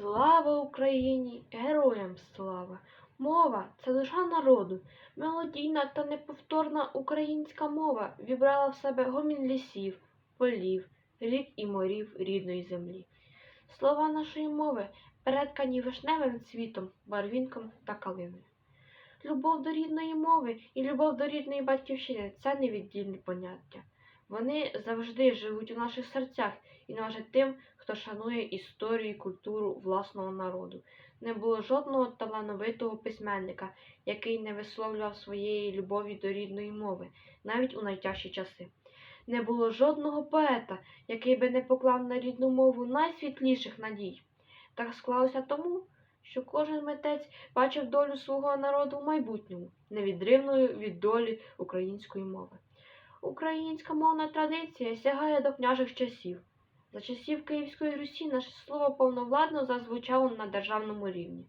Слава Україні! Героям слава! Мова це душа народу. Мелодійна та неповторна українська мова вібрала в себе гомін лісів, полів, рік і морів рідної землі. Слова нашої мови переткані вишневим цвітом, барвінком та калиною. Любов до рідної мови і любов до рідної батьківщини це невіддільні поняття. Вони завжди живуть у наших серцях і належать тим, хто шанує історію і культуру власного народу. Не було жодного талановитого письменника, який не висловлював своєї любові до рідної мови, навіть у найтяжчі часи. Не було жодного поета, який би не поклав на рідну мову найсвітліших надій. Так склалося тому, що кожен митець бачив долю свого народу в майбутньому, невідривною від долі української мови. Українська мовна традиція сягає до княжих часів. За часів Київської Русі наше слово повновладно зазвучало на державному рівні.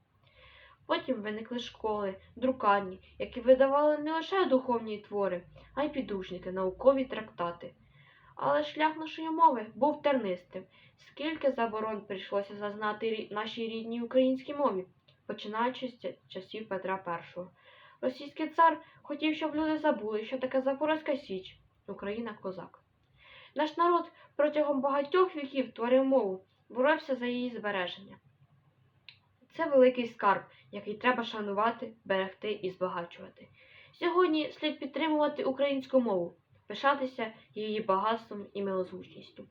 Потім виникли школи, друкарні, які видавали не лише духовні твори, а й підручники, наукові трактати. Але шлях нашої мови був тернистим. Скільки заборон прийшлося зазнати нашій рідній українській мові, починаючи з часів Петра І. Російський цар хотів, щоб люди забули, що таке Запорозька Січ, Україна козак. Наш народ протягом багатьох віків творив мову, боровся за її збереження. Це великий скарб, який треба шанувати, берегти і збагачувати. Сьогодні слід підтримувати українську мову, пишатися її багатством і милозвучністю.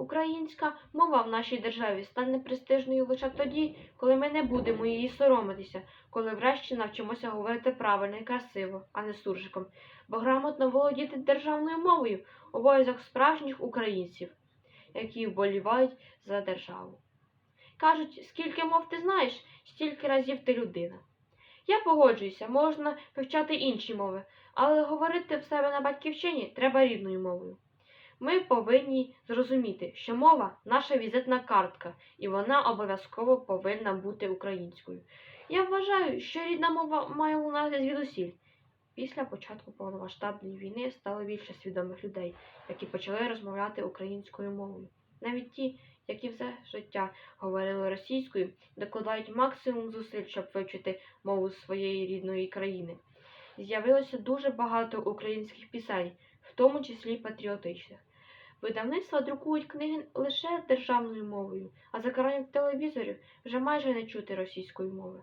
Українська мова в нашій державі стане престижною лише тоді, коли ми не будемо її соромитися, коли врешті навчимося говорити правильно і красиво, а не суржиком, бо грамотно володіти державною мовою обов'язок справжніх українців, які вболівають за державу. Кажуть, скільки мов ти знаєш, стільки разів ти людина. Я погоджуюся, можна вивчати інші мови, але говорити в себе на батьківщині треба рідною мовою. Ми повинні зрозуміти, що мова наша візитна картка, і вона обов'язково повинна бути українською. Я вважаю, що рідна мова має лунати звідусіль. Після початку повномасштабної війни стало більше свідомих людей, які почали розмовляти українською мовою. Навіть ті, які все життя говорили російською, докладають максимум зусиль, щоб вивчити мову своєї рідної країни. З'явилося дуже багато українських пісень, в тому числі патріотичних. Видавництва друкують книги лише державною мовою, а за екраном телевізорів вже майже не чути російської мови.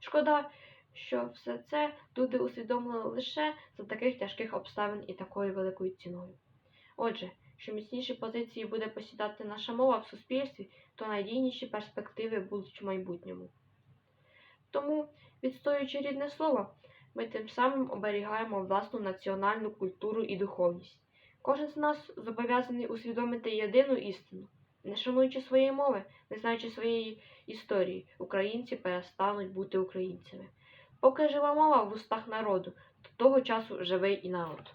Шкода, що все це люди усвідомили лише за таких тяжких обставин і такою великою ціною. Отже, що міцніші позиції буде посідати наша мова в суспільстві, то надійніші перспективи будуть в майбутньому. Тому, відстоюючи рідне слово, ми тим самим оберігаємо власну національну культуру і духовність. Кожен з нас зобов'язаний усвідомити єдину істину. Не шануючи своєї мови, не знаючи своєї історії, українці перестануть бути українцями. Поки жива мова в устах народу, до того часу живий і народ.